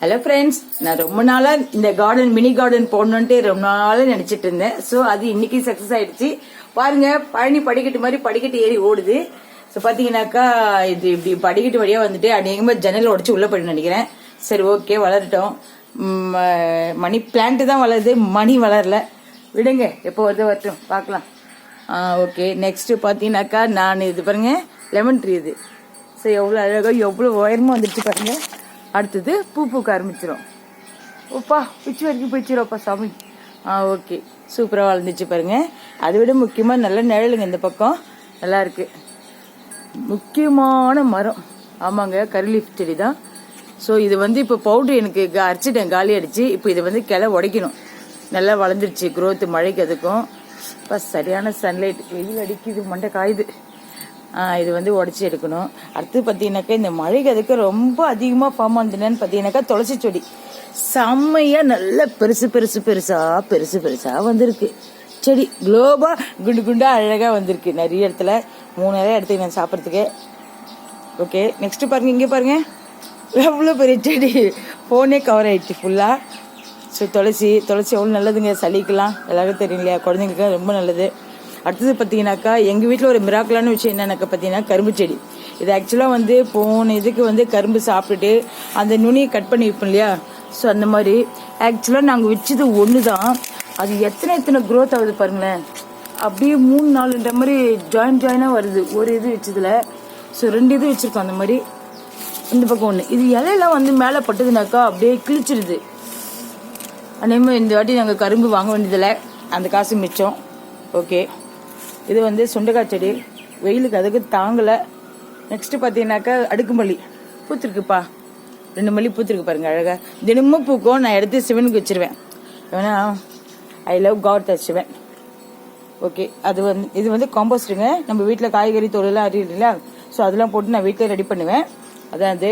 Hello friends நான் ரொம்ப நாளா இந்த கார்டன் மினி கார்டன் போடணுன்ட்டு ரொம்ப நாளாக நினைச்சிட்டு இருந்தேன். ஸோ அது இன்னைக்கு சக்சஸ் ஆயிடுச்சு. பாருங்க பழனி படிக்கட்டு மாதிரி படிக்கட்டு ஏறி ஓடுது. ஸோ பாத்தீங்கன்னாக்கா இது இப்படி படிக்கட்டு வழியா வந்துட்டு அநேகமாக ஜன்னல் உடச்சு உள்ள போய் நினைக்கிறேன். சரி ஓகே வளரட்டும். மணி பிளான்ட் தான் வளருது. மணி வளரல. விடுங்க எப்போ வருது வரட்டும். பார்க்கலாம். ஆ ஓகே நெக்ஸ்ட் பார்த்தீங்கன்னாக்கா நான் இது பாருங்க லெமன் ட்ரீ இது. ஸோ எவ்வளோ அழகாக எவ்வளோ உயரமாக வந்துடுச்சு பாருங்க. அடுத்தது பூ பூக்க ஆரம்பிச்சிடும் ஓப்பா உச்சி வரைக்கும் பிடிச்சிரும்ப்பா சாமி. ஆ ஓகே. சூப்பராக வளர்ந்துச்சு பாருங்கள் அதை விட முக்கியமாக நல்லா நிழலுங்க இந்த பக்கம். நல்லா இருக்கு. முக்கியமான மரம். ஆமாங்க கருலீஃப் செடி தான். ஸோ இது வந்து இப்போ பவுடர் எனக்கு அரைச்சிட்டேன் காலி அடிச்சு இப்போ இதை வந்து கிளை உடைக்கணும். நல்லா வளர்ந்துருச்சு க்ரோத்து மழைக்கு அதுக்கும். இப்போ சரியான சன்லைட் வெயில் அடிக்குது மண்டை காயுது. இது வந்து உடச்சி எடுக்கணும். அடுத்து பார்த்தீங்கன்னாக்கா இந்த மழைக்கு அதுக்கு ரொம்ப அதிகமாக ஃபார்ம் ஆனதுன்னு பார்த்தீங்கன்னாக்கா துளசி செடி. செம்மையா நல்ல பெருசு பெருசு பெருசா பெருசு பெருசா வந்திருக்கு. செடி குளோபா குண்டு குண்டா அழகா வந்திருக்கு. நிறைய இடத்துல. மூணு நேரம் நான் சாப்பிட்றதுக்கு. ஓகே நெக்ஸ்ட் பாருங்க இங்கே பாருங்க. எவ்வளோ பெரிய செடி. ஃபோனே கவர் ஆயிடுச்சு ஃபுல்லாக ஸோ துளசி துளசி எவ்வளோ நல்லதுங்க. சளிக்கெல்லாம் எல்லாருக்கும் தெரியும் இல்லையா? குழந்தைங்களுக்கு ரொம்ப நல்லது. அடுத்தது பார்த்தீங்கன்னாக்கா எங்கள் வீட்டில் ஒரு மிராக்கலான விஷயம் என்னன்னாக்கா பார்த்தீங்கன்னா கரும்பு செடி. இது ஆக்சுவலாக வந்து போன இதுக்கு வந்து கரும்பு சாப்பிட்டுட்டு அந்த நுனியை கட் பண்ணி வைப்போம் இல்லையா? ஸோ அந்த மாதிரி. ஆக்சுவலாக நாங்கள் வச்சது ஒன்று தான் அது எத்தனை எத்தனை க்ரோத் ஆகுது பாருங்களேன். அப்படியே மூணு நாலுன்ற மாதிரி ஜாயின் ஜாயினாக வருது. ஒரு இது வச்சதில். ஸோ ரெண்டு இது வச்சுருக்கோம் அந்த மாதிரி. இந்த பக்கம் ஒன்று இது இலையெல்லாம் வந்து மேலே பட்டதுனாக்கா அப்படியே கிழிச்சிடுது அதேமாதிரி இந்த வாட்டி நாங்கள் கரும்பு வாங்க வேண்டியதில்லை. அந்த காசு மிச்சம். ஓகே இது வந்து சுண்டைக்காய் செடி. வெயிலுக்கு அதுக்கு தாங்கலை. நெக்ஸ்ட்டு பார்த்தீங்கன்னாக்கா அடுக்குமல்லி. பூத்திருக்குப்பா. ரெண்டு மல்லி பூத்திருக்கு பாருங்கள் அழகாக தினமும் பூக்கும். நான் எடுத்து சிவனுக்கு வச்சிருவேன். ஏன்னா I love god the Sivan. Okay அது வந்து இது வந்து காம்போஸ்ட்டுங்க நம்ம வீட்டில் காய்கறி தொழிலாம் அறியில ஸோ அதெல்லாம் போட்டு நான் வீட்டில் ரெடி பண்ணுவேன். அதான் அது.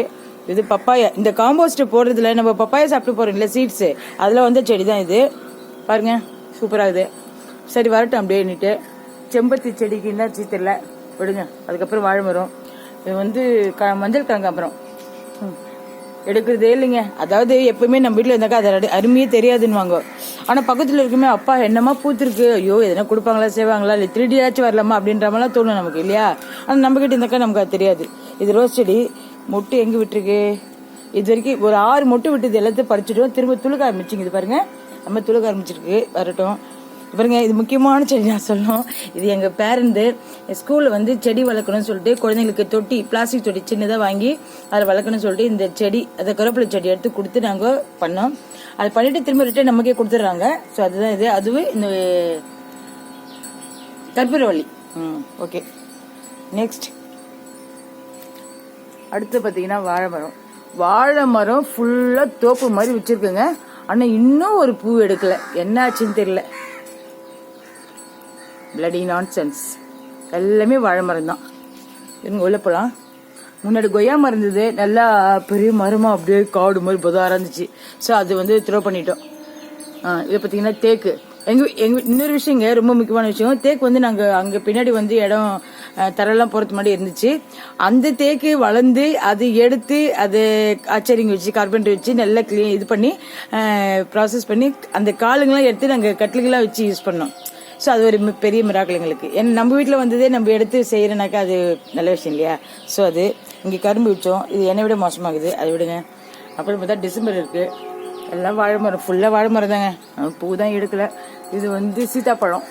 இது பப்பாயா. இந்த காம்போஸ்ட் போடுறதுல நம்ம பப்பாயா சாப்பிட்டு போறோம் இல்லை சீட்ஸு அதில் வந்த செடி தான் இது. பாருங்க சூப்பராகுது சரி வரட்டும் அப்படின்னுட்டு செம்பருத்தி செடிக்கு என்ன தெரியல. விடுங்க. அதுக்கப்புறம் வாழை மரம் இது வந்து க மஞ்சள் கனகாம்பரம் ம். எடுக்கிறதே இல்லைங்க. அதாவது எப்பவுமே நம்ம வீட்டில் இருந்தாக்கா அதை அரு- அருமையே தெரியாதுன்னுவாங்க. ஆனால் பக்கத்தில் இருக்குமே அப்பா என்னமா பூத்திருக்கு? ஐயோ எதனா கொடுப்பாங்களா செய்வாங்களா? இல்லை திருடியாச்சும் வரலாமா? அப்படின்ற மாதிரிலாம் தோணும் நமக்கு இல்லையா? ஆனால் நம்ம கிட்ட இருந்தாக்கா நமக்கு அது தெரியாது. இது ரோஸ் செடி. மொட்டு எங்கே விட்டுருக்கு? இது வரைக்கும் ஒரு ஆறு மொட்டு விட்டது எல்லாத்தையும் பறிச்சிட்டோம். திரும்ப துளுக்க ஆரம்பிச்சிங்க இது பாருங்க. நம்ம துளுக்க ஆரம்பிச்சிருக்கு. வரட்டும். இவருங்க இது முக்கியமான செடி நான் சொல்லணும். இது எங்க பேரண்ட் ஸ்கூல்ல வந்து செடி வளர்க்கணும்னு சொல்லிட்டு குழந்தைங்களுக்கு தொட்டி பிளாஸ்டிக் தொட்டி சின்னதாக வாங்கி அதை வளர்க்கணும்னு சொல்லிட்டு இந்த செடி அதை கருவேப்பிலை செடி எடுத்து கொடுத்து நாங்கள் பண்ணோம். அது பண்ணிட்டு திரும்ப ரிட்டர்ன் நமக்கே கொடுத்துட்றாங்க. ஸோ அதுதான் இது. அதுவே இந்த கற்பூரவள்ளி. ம் ஓகே நெக்ஸ்ட் அடுத்து பார்த்தீங்கன்னா வாழை மரம் வாழை மரம் ஃபுல்லாக தோப்பு மாதிரி வச்சுருக்குங்க. ஆனால் இன்னும் ஒரு பூ எடுக்கலை. என்ன ஆச்சுன்னு தெரியல. பிளடி நான்சென்ஸ் எல்லாமே வாழை மரம் தான் இருங்க உள்ள போகலாம் முன்னாடி கொய்யா மரம் இருந்தது. நல்லா பெரிய மரமாக அப்படியே காடு மாதிரி புதாரா இருந்துச்சு. ஸோ அது வந்து த்ரோ பண்ணிட்டோம். இதை பார்த்தீங்கன்னா தேக்கு. எங்கள் எங்கள் இன்னொரு விஷயங்க ரொம்ப முக்கியமான விஷயம். தேக்கு வந்து நாங்கள் அங்கே பின்னாடி வந்து இடம் தரெல்லாம் போகிறது மாதிரி இருந்துச்சு. அந்த தேக்கு வளர்ந்து அது எடுத்து அது அச்சரிங்க வச்சு கார்பெண்டர் வச்சு நல்லா க்ளீன் இது பண்ணி ப்ராசஸ் பண்ணி அந்த காலுங்கெல்லாம் எடுத்து நாங்கள் கட்டிலுங்கெல்லாம் வச்சு யூஸ் பண்ணோம். ஸோ அது ஒரு மி- பெரிய மிராக்கள் எங்களுக்கு. ஏன்னா நம்ம வீட்டில் வந்ததே நம்ம எடுத்து செய்கிறனாக்கா அது நல்ல விஷயம் இல்லையா? ஸோ அது இங்கே கரும்பு வச்சோம் இது என்னை விட மோசமாகுது. அதை விடுங்க. அப்புறம் பார்த்தா டிசம்பர் இருக்குது எல்லாம் வாழை மரம். ஃபுல்லாக வாழை மரம் தாங்க. பூ தான் எடுக்கலை. இது வந்து சீதாப்பழம்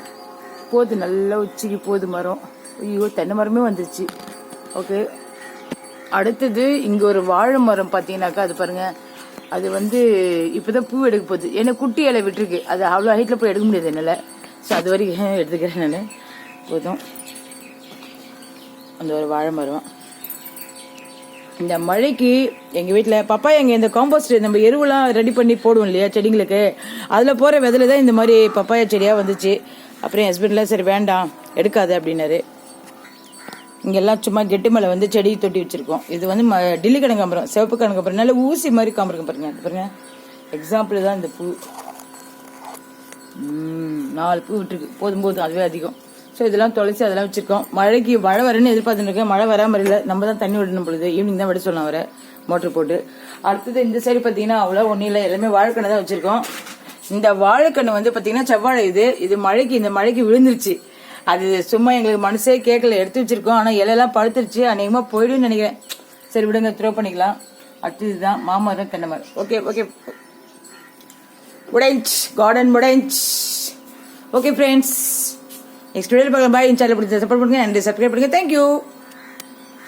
போது நல்லா உச்சிக்கு போது மரம். ஐயோ தென்னை மரமே வந்துருச்சு. ஓகே அடுத்தது இங்கே ஒரு வாழை மரம் பார்த்தீங்கன்னாக்கா அது பாருங்கள் அது வந்து இப்போ தான் பூ எடுக்க போகுது. ஏன்னா குட்டி இலை விட்டுருக்கு. அது அவ்வளோ ஹைட்டில் போய் எடுக்க முடியாது என்னால். ஸோ அது வரைக்கும் எடுத்துக்கிறேன் நான். போதும். அந்த ஒரு வாழை மரம். இந்த மழைக்கு எங்கள் வீட்டில் பப்பா எங்கள் இந்த காம்போஸ்ட் நம்ம எருவெல்லாம் ரெடி பண்ணி போடுவோம் இல்லையா செடிங்களுக்கு? அதில் போகிற விதையில தான் இந்த மாதிரி பப்பாயா செடியாக வந்துச்சு. அப்புறம் ஹஸ்பண்ட்லாம் சரி வேண்டாம். எடுக்காது அப்படின்னாரு. இங்கெல்லாம் சும்மா கெட்டு மேலே வந்து செடி தொட்டி வச்சுருக்கோம். இது வந்து ம டில்லி கனகாம்பரம் சிவப்பு கனகாம்பரம். நல்ல ஊசி மாதிரி காம்பரம் பாருங்க. பாருங்க. எக்ஸாம்பிள் தான் இந்த பூ. நாலு பூ விட்டுருக்கு. போதும் போதும் அதுவே அதிகம். ஸோ இதெல்லாம் தொலைச்சி அதெல்லாம் வச்சிருக்கோம். மழைக்கு மழை வரேன்னு எதிர்பார்த்துருக்கேன் மழை வராமல் இல்லை நம்ம தான் தண்ணி விடணும் பொழுது. ஈவினிங் தான் விட சொல்லலாம் வர மோட்டர் போட்டு. அடுத்தது இந்த சைடு பார்த்தீங்கன்னா அவ்வளோ ஒன்றும் இல்லை. எல்லாமே வாழைக்கண்ணை தான் வச்சுருக்கோம். இந்த வாழைக்கண்ணு வந்து பார்த்தீங்கன்னா செவ்வாழை இது. இது மழைக்கு இந்த மழைக்கு விழுந்துருச்சு. அது சும்மா எங்களுக்கு மனசே கேட்கல. எடுத்து வச்சிருக்கோம். ஆனால் இலையெல்லாம் பழுத்துருச்சு. அநேகமாக போயிடும்னு நினைக்கிறேன். சரி விடுங்க த்ரோ பண்ணிக்கலாம். அடுத்தது இதுதான். மாமரம் தென்னை மரம். ஓகே ஓகே முடிஞ்ச் கார்டன் முடிஞ்ச் ஓகே ஃப்ரெண்ட்ஸ் நெக்ஸ்ட் வீடியோ பார்க்கலாம். பாய் சேனல் பிடிச்ச சப்போர்ட் பண்ணுங்கள் அண்ட் சப்ஸ்கிரைப் பண்ணுங்கள் தேங்க்யூ